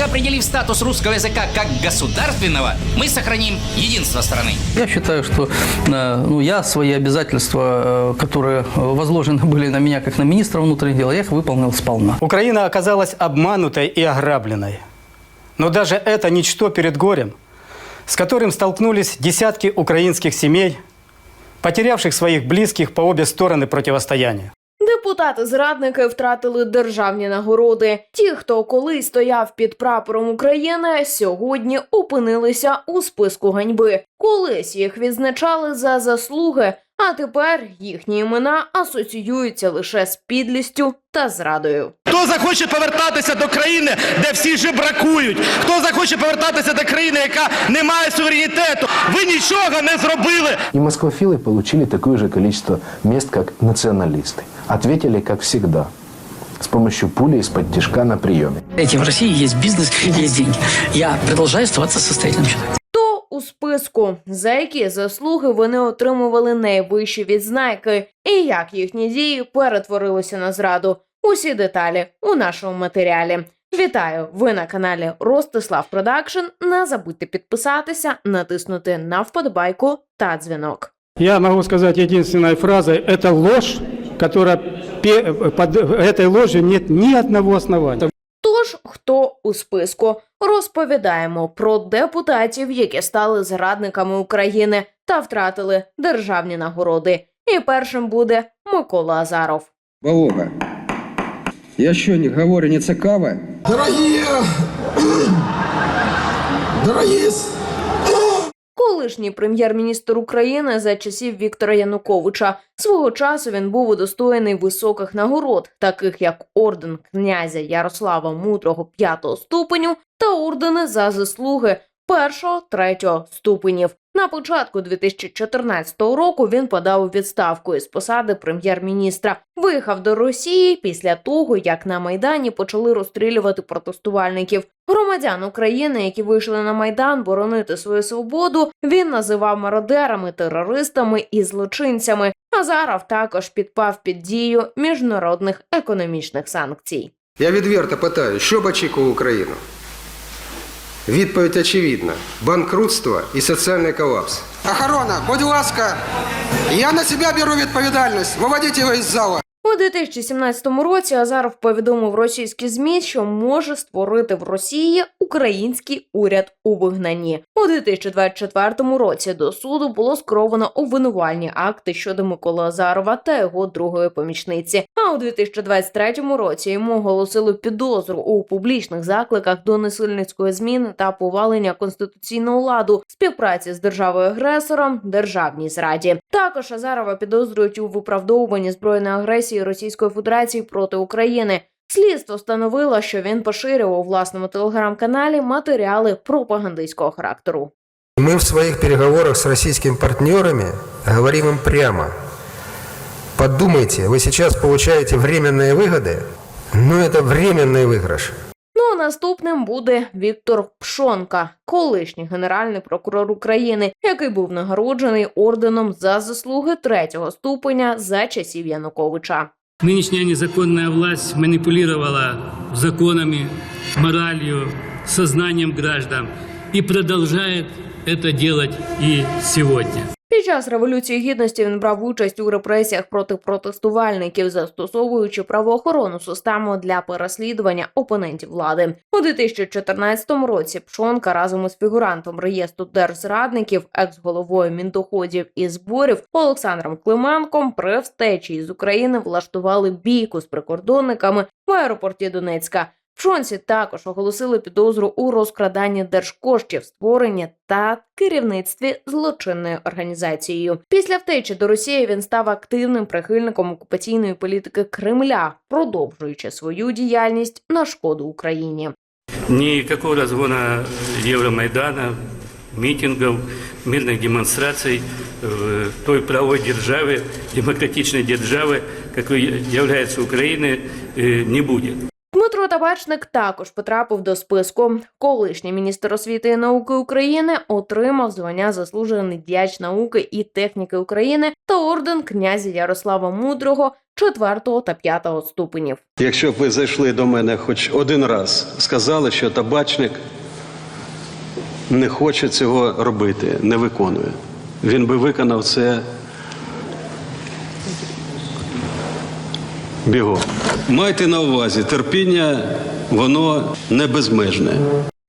Только определив статус русского языка как государственного, мы сохраним единство страны. Я считаю, что э, ну, я свои обязательства, э, которые возложены были на меня как на министра внутренних дел, я их выполнил сполна. Украина оказалась обманутой и ограбленной. Но даже это ничто перед горем, с которым столкнулись десятки украинских семей, потерявших своих близких по обе стороны противостояния. Депутати-зрадники втратили державні нагороди. Ті, хто колись стояв під прапором України, сьогодні опинилися у списку ганьби. Колись їх відзначали за заслуги, а тепер їхні імена асоціюються лише з підлістю та зрадою. Хто захоче повертатися до країни, де всі жебракують? Хто захоче повертатися до країни, яка не має суверенітету? Ви нічого не зробили. И москвофилы получили такое же количество мест, как националисты. Ответили, как всегда, с помощью пули из-под тяжка на приеме. Эти в России есть бизнес, есть деньги. Я продолжаю оставаться состоятельным человеком. У списку, за які заслуги вони отримували найвищі відзнаки, і як їхні дії перетворилися на зраду. Усі деталі у нашому матеріалі. Вітаю! Ви на каналі Ростислав Продакшн. Не забудьте підписатися, натиснути на вподобайку та дзвінок. Я могу сказать единственной фразой – это ложь, пе- под этой ложью нет ни одного основания. Тож, хто у списку? Розповідаємо про депутатів, які стали зрадниками України та втратили державні нагороди. І першим буде Микола Азаров. Волога. Я що, не говорю, не цікаво? Дорогі! дорогие с- Колишній прем'єр-міністр України за часів Віктора Януковича свого часу він був удостоєний високих нагород, таких як орден князя Ярослава Мудрого п'ятого ступеню та ордени за заслуги першого третього ступенів. На початку 2014 року він подав у відставку із посади прем'єр-міністра. Виїхав до Росії після того, як на майдані почали розстрілювати протестувальників. Громадян України, які вийшли на майдан боронити свою свободу, він називав мародерами, терористами і злочинцями. Азаров також підпав під дію міжнародних економічних санкцій. Я відверто питаю, що б очікував Україну? Відповідь очевидна: банкрутство і соціальний колапс. Охорона, будь ласка, я на себе беру відповідальність. Виводіть його із зала. У 2017 році Азаров повідомив російські змі, що може створити в Росії український уряд у вигнанні. У 2024 році до суду було скеровано обвинувальні акти щодо Миколи Азарова та його другої помічниці. А у 2023 році йому оголосили підозру у публічних закликах до насильницької зміни та повалення конституційного ладу, співпраці з державою агресором, державній зраді. Також Азарова підозрюють у виправдовуванні збройної агресії Російської Федерації проти України. Слідство встановило, що він поширював у власному телеграм-каналі матеріали пропагандистського характеру. Мы в своих переговорах с российскими партнерами говорим им прямо. Подумайте, вы сейчас получаете временные выгоды, но это временный выигрыш. Наступним буде Віктор Пшонка, колишній генеральний прокурор України, який був нагороджений орденом за заслуги третього ступеня за часів Януковича. Нынешняя незаконная власть манипулировала законами, моралью, сознанием граждан и продолжает это делать и сегодня. Під час революції гідності він брав участь у репресіях проти протестувальників, застосовуючи правоохоронну систему для переслідування опонентів влади. У 2014 році Пшонка разом із фігурантом реєстру держзрадників, екс-головою міндоходів і зборів Олександром Клименком при встечі із України влаштували бійку з прикордонниками в аеропорті Донецька. Пшонці також оголосили підозру у розкраданні держкоштів, створенні та керівництві злочинною організацією. Після втечі до Росії він став активним прихильником окупаційної політики Кремля, продовжуючи свою діяльність на шкоду Україні. Никакого разгона Евромайдана, митингов, мирных демонстраций в той правовой державе, демократичной державе, какой является Украина, э, не будет. Дмитро Табачник також потрапив до списку. Колишній міністр освіти і науки України отримав звання заслужений діяч науки і техніки України та орден князя Ярослава Мудрого четвертого та п'ятого ступенів. Якщо б ви зайшли до мене хоч один раз, сказали, що табачник не хоче цього робити, не виконує. Він би виконав це бігом. Майте на увазі, терпіння, воно не безмежне.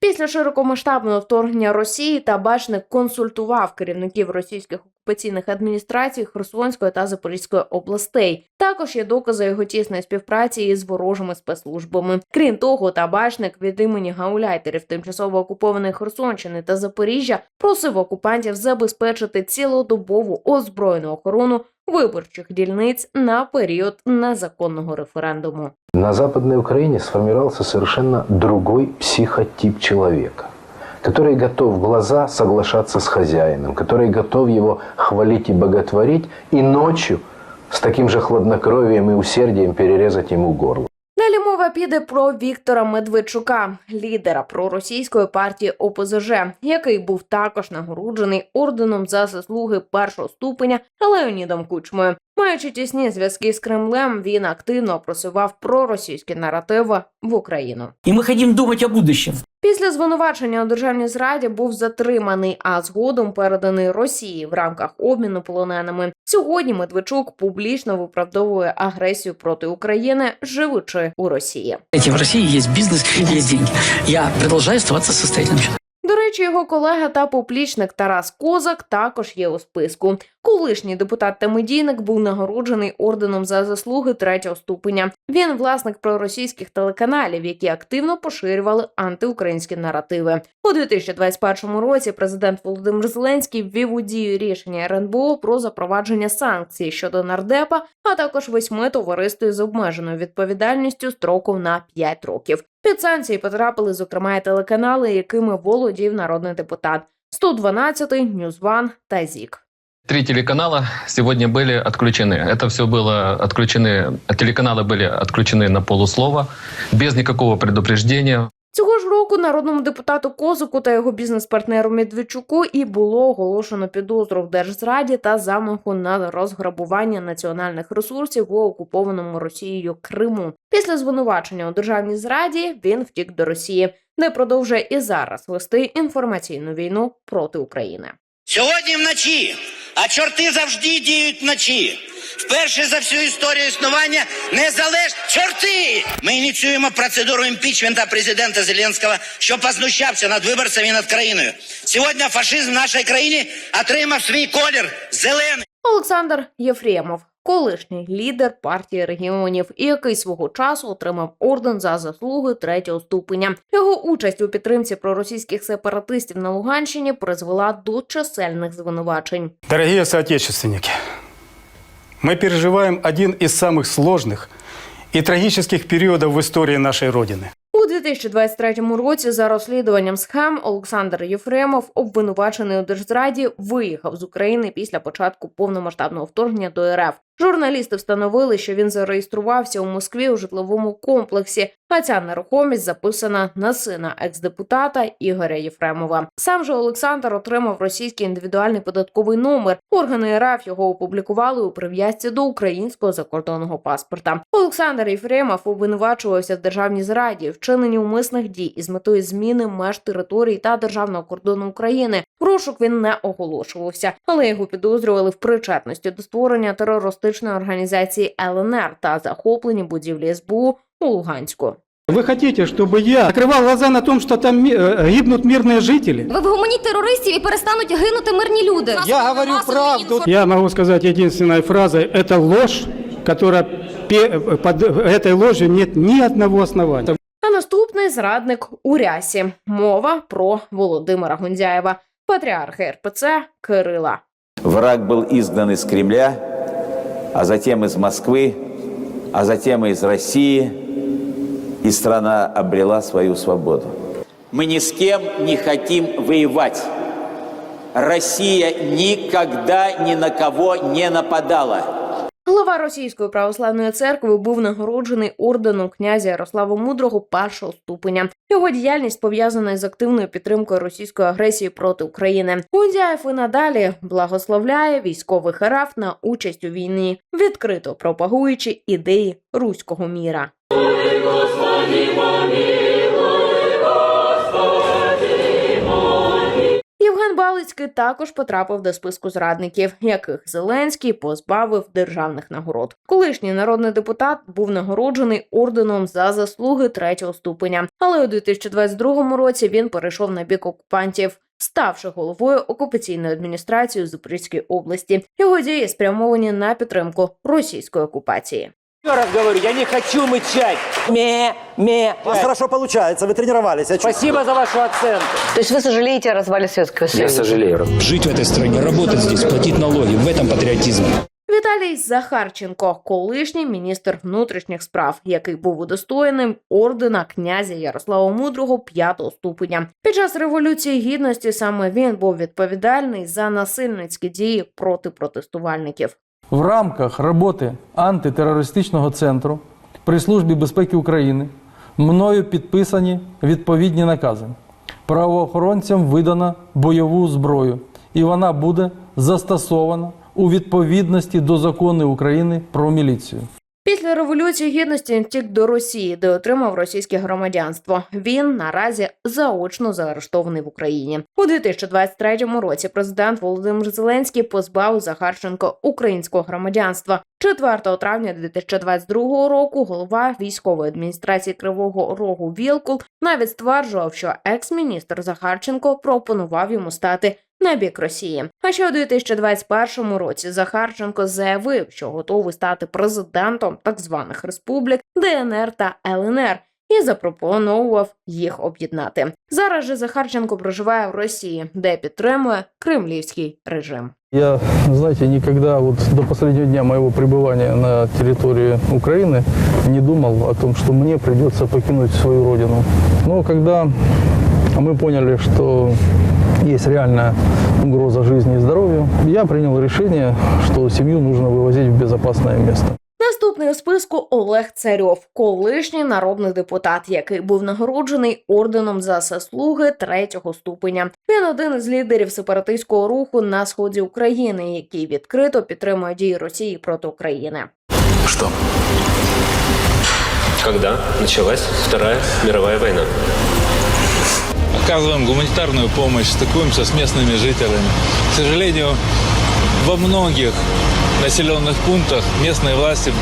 Після широкомасштабного вторгнення Росії табачник консультував керівників російських окупаційних адміністрацій Херсонської та Запорізької областей. Також є докази його тісної співпраці із ворожими спецслужбами. Крім того, табачник від імені гауляйтерів тимчасово окупованої Херсонщини та Запоріжжя просив окупантів забезпечити цілодобову озброєну охорону виборчих дільниць на період незаконного референдуму. На Западной Украине сформировался совершенно другой психотип человека, который готов в глаза соглашаться с хозяином, который готов его хвалить и боготворить, и ночью с таким же хладнокровием и усердием перерезать ему горло. Далі мова піде про Віктора Медведчука, лідера проросійської партії ОПЗЖ, який був також нагороджений орденом за заслуги першого ступеня Леонідом Кучмою. Маючи тісні зв'язки з Кремлем, він активно просував проросійські наративи в Україну. И мы хотим думать о будущем. Після звинувачення у державній зраді був затриманий, а згодом переданий Росії в рамках обміну полоненими. Сьогодні Медведчук публічно виправдовує агресію проти України, живучи у Росії. Эти в России есть бизнес, есть деньги. Я продолжаю оставаться состоятельным человеком. До речі, його колега та поплічник Тарас Козак також є у списку. Колишній депутат та медійник був нагороджений орденом за заслуги третього ступеня. Він власник проросійських телеканалів, які активно поширювали антиукраїнські наративи. У 2021 році президент Володимир Зеленський ввів у дію рішення РНБО про запровадження санкцій щодо нардепа, а також восьми товариств з обмеженою відповідальністю строком на 5 років. Під санкції потрапили, зокрема, і телеканали, якими володів народний депутат 112, Ньюзван та ЗІК. Три телеканала сегодня были отключены. Это все было отключены, телеканалы были отключены на полуслова, без никакого предупреждения. Року народному депутату Козаку та його бізнес-партнеру Медведчуку і було оголошено підозру в держзраді та замаху на розграбування національних ресурсів у окупованому Росією Криму. Після звинувачення у державній зраді він втік до Росії, де продовжує і зараз вести інформаційну війну проти України. Сьогодні вночі, а чорти завжди діють вночі. Вперше за всю історію існування незалежні чорти. Ми ініціюємо процедуру імпічмента президента Зеленського, що познущався над виборцями і над країною. Сьогодні фашизм в нашій країні отримав свій колір зелений. Олександр Єфремов, колишній лідер партії регіонів, і який свого часу отримав орден за заслуги третього ступеня. Його участь у підтримці проросійських сепаратистів на Луганщині призвела до чисельних звинувачень. Дорогие соотечественники, мы переживаем один из самых сложных и трагических периодов в истории нашей Родины. У 2023 році за розслідуванням схем Олександр Єфремов, обвинувачений у держзраді, виїхав з України після початку повномасштабного вторгнення до РФ. Журналісти встановили, що він зареєструвався у Москві у житловому комплексі, а ця нерухомість записана на сина екс-депутата Ігоря Єфремова. Сам же Олександр отримав російський індивідуальний податковий номер. Органи РФ його опублікували у прив'язці до українського закордонного паспорта. Олександр Єфремов обвинувачувався в державній зраді, вчиненні умисних дій із метою зміни меж території та державного кордону України. В розшук він не оголошувався, але його підозрювали в причетності до створення терористичної організації ЛНР та захопленні будівлі СБУ у Луганську. Вы хотите, чтобы я закрывал глаза на том, что там ми- э, гибнут мирные жители? Ви вгомоніть терористів і перестануть гинути мирні люди. Я говорю правду. Я могу сказать единственной фразой, это ложь, которая пе- э, под этой ложью нет ни одного основания. А наступний зрадник у рясі. Мова про Володимира Гундяєва, патріарха РПЦ Кирила. Враг был изгнан из Кремля, А затем из Москвы, а затем из России, и страна обрела свою свободу. Мы ни с кем не хотим воевать. Россия никогда ни на кого не нападала. Голова Російської православної церкви був нагороджений орденом князя Ярослава Мудрого першого ступеня. Його діяльність пов'язана з активною підтримкою російської агресії проти України. Гундяєв і надалі благословляє військових РФ на участь у війні, відкрито пропагуючи ідеї руського міра. Євген Балицький також потрапив до списку зрадників, яких Зеленський позбавив державних нагород. Колишній народний депутат був нагороджений орденом за заслуги третього ступеня, але у 2022 році він перейшов на бік окупантів. Ставши головою окупаційної адміністрації у Запорізькій області, його дії спрямовані на підтримку російської окупації. Еще раз говорю, я не хочу мычать. Ме, ме. У вас хорошо получается, вы тренировались. я чувствую. Спасибо за вашу оценку. То есть вы сожалеете о развале Советского Союза? сожалею. Жить в этой стране, работать здесь, платить налоги. В этом патриотизм. Віталій Захарченко, колишній міністр внутрішніх справ, який був удостоєним ордена князя Ярослава Мудрого п'ятого ступеня. Під час революції гідності саме він був відповідальний за насильницькі дії проти протестувальників. В рамках роботи антитерористичного центру при Службі безпеки України мною підписані відповідні накази. Правоохоронцям видано бойову зброю, і вона буде застосована у відповідності до закону України про міліцію. Після революції гідності втік до Росії, де отримав російське громадянство. Він наразі заочно заарештований в Україні. У 2023 році президент Володимир Зеленський позбавив Захарченко українського громадянства. 4 травня 2022 року голова військової адміністрації Кривого Рогу Вілкул навіть стверджував, що екс-міністр Захарченко пропонував йому стати на бік Росії. А ще у 2021 році Захарченко заявив, що готовий стати президентом так званих республік ДНР та ЛНР. І запропонував їх об'єднати. Зараз же Захарченко проживає в Росії, де підтримує кремлівський режим. Я, знаете, никогда вот до последнего дня моего пребывания на территории Украины не думал о том, что мне придется покинуть свою родину. Но когда мы поняли, что есть реальная угроза жизни и здоровью, я принял решение, что семью нужно вывозить в безопасное место. Наступний у списку Олег Царьов, колишній народний депутат, який був нагороджений орденом за заслуги третього ступеня. Він один із лідерів сепаратистського руху на сході України, який відкрито підтримує дії Росії проти України. Что? Когда началась Вторая мировая война? Оказываем гуманитарную помощь, стыкуемся с местными жителями. К сожалению, во многих населенных пунктах местные власти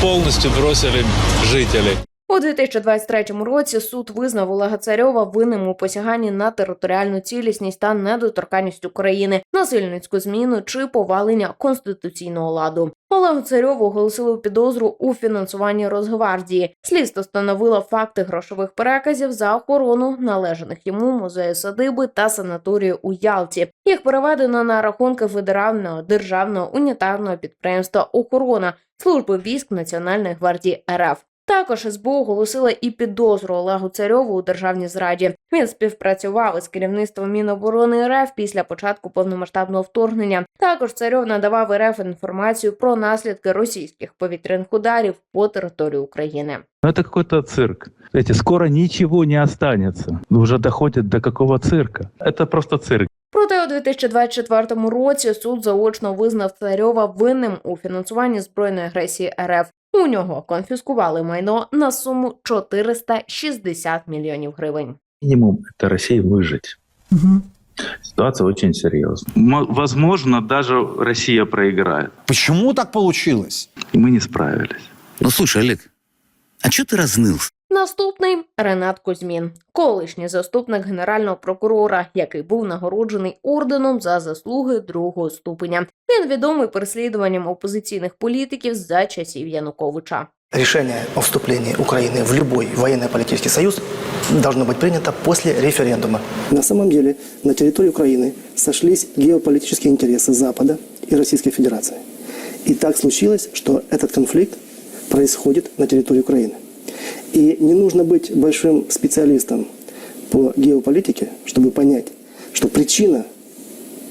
полностью бросили жителей. У 2023 році суд визнав Олега Царьова винним у посяганні на територіальну цілісність та недоторканність України, насильницьку зміну чи повалення конституційного ладу. Олегу Царьову оголосили підозру у фінансуванні Росгвардії. Слідство встановило факти грошових переказів за охорону належаних йому музею садиби та санаторію у Ялті. Їх переведено на рахунки федерального державного унітарного підприємства Охорона служби військ Національної гвардії РФ. Також СБУ оголосила і підозру Олегу Царьову у державній зраді. Він співпрацював із керівництвом Міноборони РФ після початку повномасштабного вторгнення. Також Царьов надавав РФ інформацію про наслідки російських повітряних ударів по території України. Ну, это какой-то цирк. Знаете, скоро ничего не останется. Уже доходит до какого цирка. Это просто цирк. Проте у 2024 році суд заочно визнав Царьова винним у фінансуванні збройної агресії РФ. У нього конфіскували майно на суму 460 мільйонів гривень. Минимум это России выжить. Ситуация очень серьезная. Возможно, даже Россия проиграет. Почему так получилось? И мы не справились. Ну слушай, Олег, а что ты разнылся? Наступний Ренат Кузьмін, колишній заступник генерального прокурора, який був нагороджений орденом за заслуги другого ступеня. Він відомий переслідуванням опозиційних політиків за часів Януковича. Решение о вступлении Украины в любой военно-политический союз должно быть принято после референдума. На самом деле на территории Украины сошлись геополитические интересы Запада и Российской Федерации. И так случилось, что этот конфликт происходит на территории Украины. И не нужно быть большим специалистом по геополитике, чтобы понять, что причина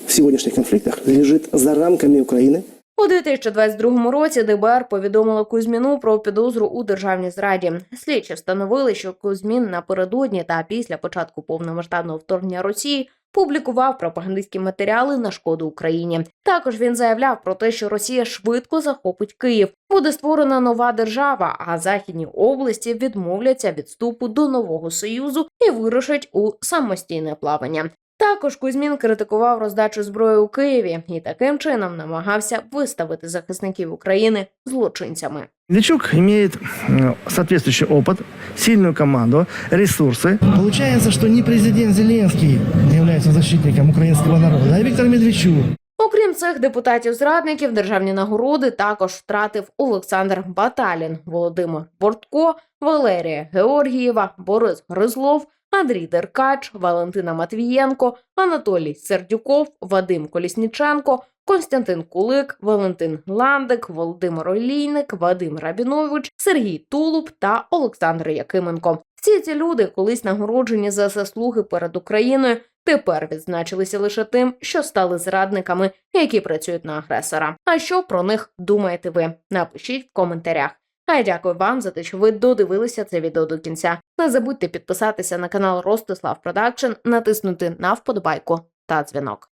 в сегодняшних конфликтах лежит за рамками Украины У 2022 році ДБР повідомило Кузьміну про підозру у державній зраді. Слідчі встановили, що Кузьмін напередодні та після початку повномасштабного вторгнення Росії публікував пропагандистські матеріали на шкоду Україні. Також він заявляв про те, що Росія швидко захопить Київ, буде створена нова держава, а західні області відмовляться від вступу до нового союзу і вирушать у самостійне плавання. Також Кузьмін критикував роздачу зброї у Києві і таким чином намагався виставити захисників України злочинцями. Медведчук имеет м, соответствующий опыт, сильную команду, ресурсы. Получается, что не президент Зеленский является защитником украинского народа, а Виктор Медведчук. Окрім цих депутатів-зрадників, державні нагороди також втратив Олександр Баталін, Володимир Бортко, Валерія Георгієва, Борис Гризлов, Андрій Деркач, Валентина Матвієнко, Анатолій Сердюков, Вадим Колісніченко, Константин Кулик, Валентин Ландик, Володимир Олійник, Вадим Рабінович, Сергій Тулуб та Олександр Якименко. Всі ці люди, колись нагороджені за заслуги перед Україною, тепер відзначилися лише тим, що стали зрадниками, які працюють на агресора. А що про них думаєте ви? Напишіть в коментарях. А я дякую вам за те, що ви додивилися це відео до кінця. Не забудьте підписатися на канал Ростислав Продакшн, натиснути на вподобайку та дзвінок.